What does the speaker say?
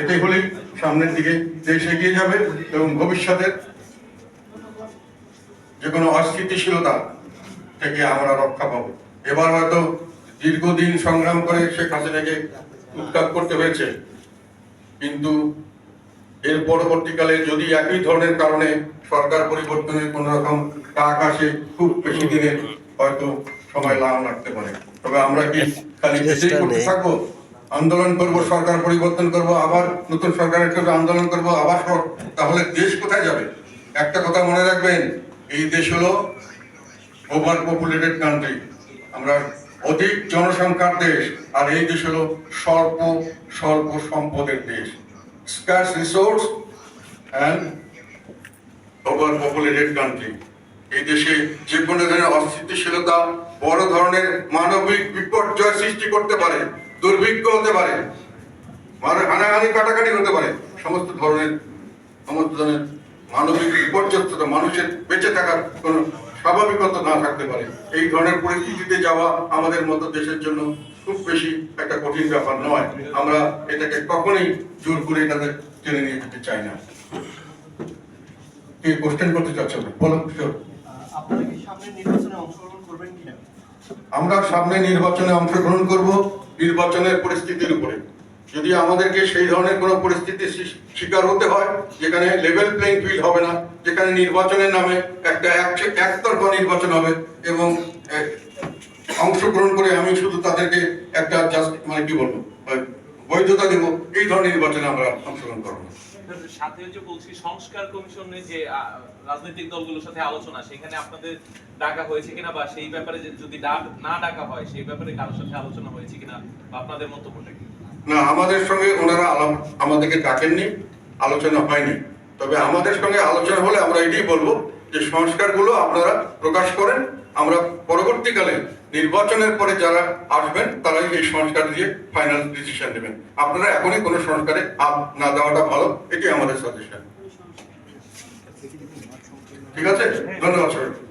এটাই হলেই সামনের দিকে দেশ এগিয়ে যাবে এবং ভবিষ্যতের যে কোনো অস্থিতিশীলতা থেকে আমরা রক্ষা পাবো। এবার হয়তো দীর্ঘদিন সংগ্রাম করে শেখ হাসিনাকে উৎখাত করতে হয়েছে। কিন্তু এর পরবর্তীকালে যদি একই ধরনের কারণে সরকার পরিবর্তনের কোন রকম ডাক আসে খুব বেশি দিনে হয়তো সময় লাভ লাগতে পারে। তবে আমরা কি খালি করতে থাকব? আন্দোলন করব, সরকার পরিবর্তন করব, আবার নতুন সরকারের জন্য আন্দোলন করব, আবার তাহলে দেশ কোথায় যাবে? একটা কথা মনে রাখবেন, এই দেশ হলো ওভার পপুলেটেড কান্ট্রি আমরা অধিক জনসংখ্যার দেশ, আর এই দেশ হলো স্বল্প স্বল্প সম্পদের দেশ। Scarce resource and overpopulated country এই দেশে যে কোনো ধরনের অস্থিতিশীলতা বড় ধরনের মানবিক বিপর্যয় সৃষ্টি করতে পারে। দুর্ভিক্ষ হতে পারে। মানে হানাহানি কাটাকাটি হতে পারে। সমস্ত ধরনের সমস্ত ধরনের মানবিক বিপর্যস্ততা মানুষের বেঁচে থাকার কোনো স্বাভাবিকতা না থাকতে পারে। এই ধরনের পরিস্থিতিতে যাওয়া আমাদের মতো দেশের জন্য খুব বেশি একটা কঠিন ব্যাপার নয়। আমরা এটাকে কখনোই জোর করে তাদের টেনে নিয়ে যেতে চাই না। কি কোশ্চেন করতে চাচ্ছেন বলো কিশোর। আপনারা কি সামনে নির্বাচনে অংশগ্রহণ করবেন কিনা? আমরা সামনে নির্বাচনে অংশগ্রহণ করব। নির্বাচনের পরিস্থিতির উপরে। যদি আমাদেরকে সেই ধরনের কোনো পরিস্থিতির শিকার হতে হয়, যেখানে লেভেল প্লেইং ফিল্ড হবে না, যেখানে নির্বাচনের নামে একটা এক- একতরফা নির্বাচন হবে এবং অংশগ্রহণ করে আমি শুধু তাদেরকে একটা জাস্ট মানে কি বলব বৈধতা দেব এই ধরনের নির্বাচনে আমরা অংশগ্রহণ করব। সাথে যে বলছি সংস্কার কমিশনে যে রাজনৈতিক দলগুলোর সাথে আলোচনা সেখানে আপনাদের ডাকা হয়েছে কিনা বা সেই ব্যাপারে যদি ডাক না ডাকা হয় সেই ব্যাপারে কারোর সাথে আলোচনা হয়েছে কিনা বা আপনাদের মন্তব্যটা কি? না আমাদের সঙ্গে ওনারা আমাদেরকে ডাকেননি আলোচনা হয়নি। তবে আমাদের সঙ্গে আলোচনা হলে আমরা এটাই বলব যে সংস্কারগুলো আপনারা প্রকাশ করেন আমরা পরবর্তীকালে নির্বাচনের পরে যারা আসবেন, তারাই এই সংস্কার দিয়ে ফাইনাল ডিসিশন নেবেন। আপনারা এখনই কোনো সংস্কারে আপ না দেওয়াটা ভালো, এটি আমাদের সাজেশন ঠিক আছে? ধন্যবাদ সবাই